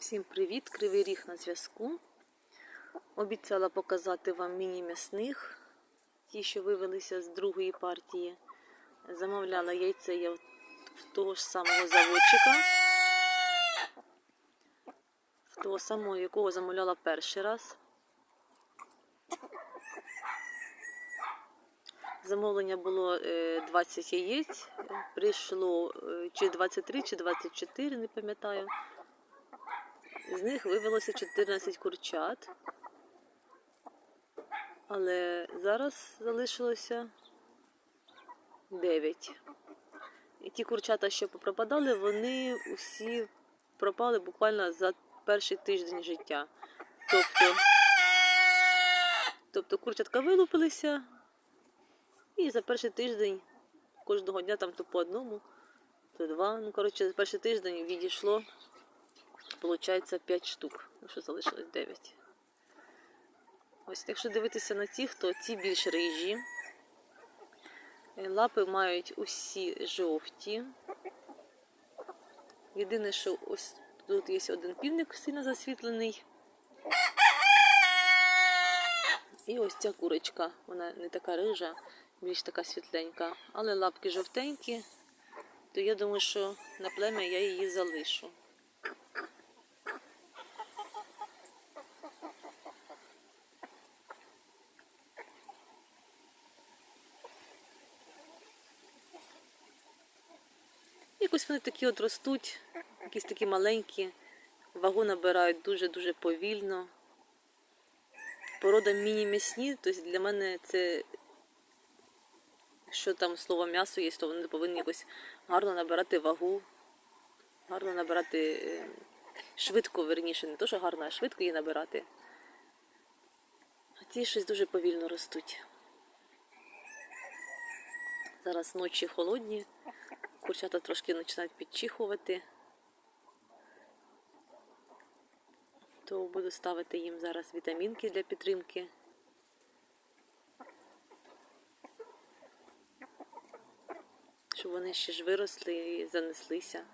Всім привіт! Кривий ріг на зв'язку. Обіцяла показати вам міні-м'ясних, ті, що вивелися з другої партії. Замовляла яйце я в того ж самого заводчика, в того самого, якого замовляла перший раз. Замовлення було е, 20 яєць, прийшло е, чи 23, чи 24, не пам'ятаю. З них вивелося 14 курчат. Але зараз залишилося 9. І ті курчата, що попропадали, вони усі пропали буквально за перший тиждень життя. Тобто, тобто курчатка вилупилися, і за перший тиждень кожного дня там то по одному, то два. Ну, коротше, за перший тиждень відійшло. Получається 5 штук, ну що залишилось 9. Ось, якщо дивитися на ці, то ці більш рижі. Е, Лапи мають усі жовті. Єдине, що ось тут є один півник сильно засвітлений. І ось ця курочка, вона не така рижа, більш така світленька, але лапки жовтенькі, то я думаю, що на плем'я я її залишу. Якось вони такі от ростуть, якісь такі маленькі, вагу набирають дуже-дуже повільно. Порода міні-м'ясні, тобто для мене це, що там слово м'ясо є, то вони повинні якось гарно набирати вагу, гарно набирати, е, швидко, верніше, не то, що гарно, а швидко її набирати. А ці щось дуже повільно ростуть. Зараз ночі холодні. Курчата трошки починають підчихувати, то буду ставити їм зараз вітамінки для підтримки. Щоб вони ще ж виросли і занеслися.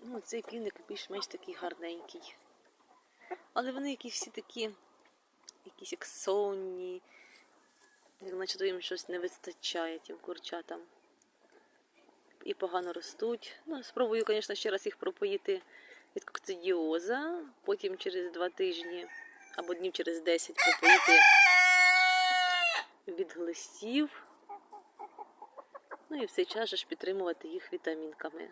Ну, цей півник більш-менш такий гарненький. Але вони якісь всі такі, якісь як сонні. Як наче їм щось не вистачає тим курчатам. І погано ростуть. Ну, спробую, звісно, ще раз їх пропоїти від кокцидіоза, потім через два тижні або днів через 10 пропоїти від глистів. Ну і в цей час ж підтримувати їх вітамінками.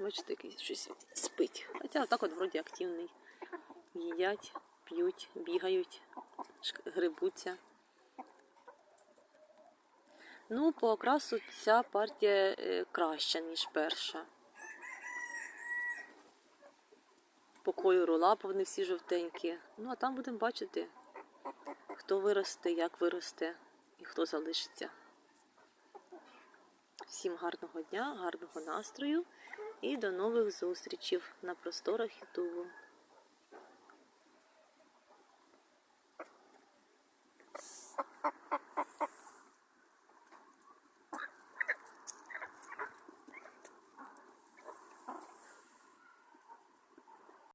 Бачите, якийсь щось спить. Хоча отак от вроді активний. Їдять, п'ють, бігають грибуться. Ну, по окрасу ця партія е, краща, ніж перша. По кольору лап вони всі жовтенькі. Ну, а там будемо бачити, хто виросте, як виросте і хто залишиться. Всім гарного дня, гарного настрою і до нових зустрічей на просторах Ютубу.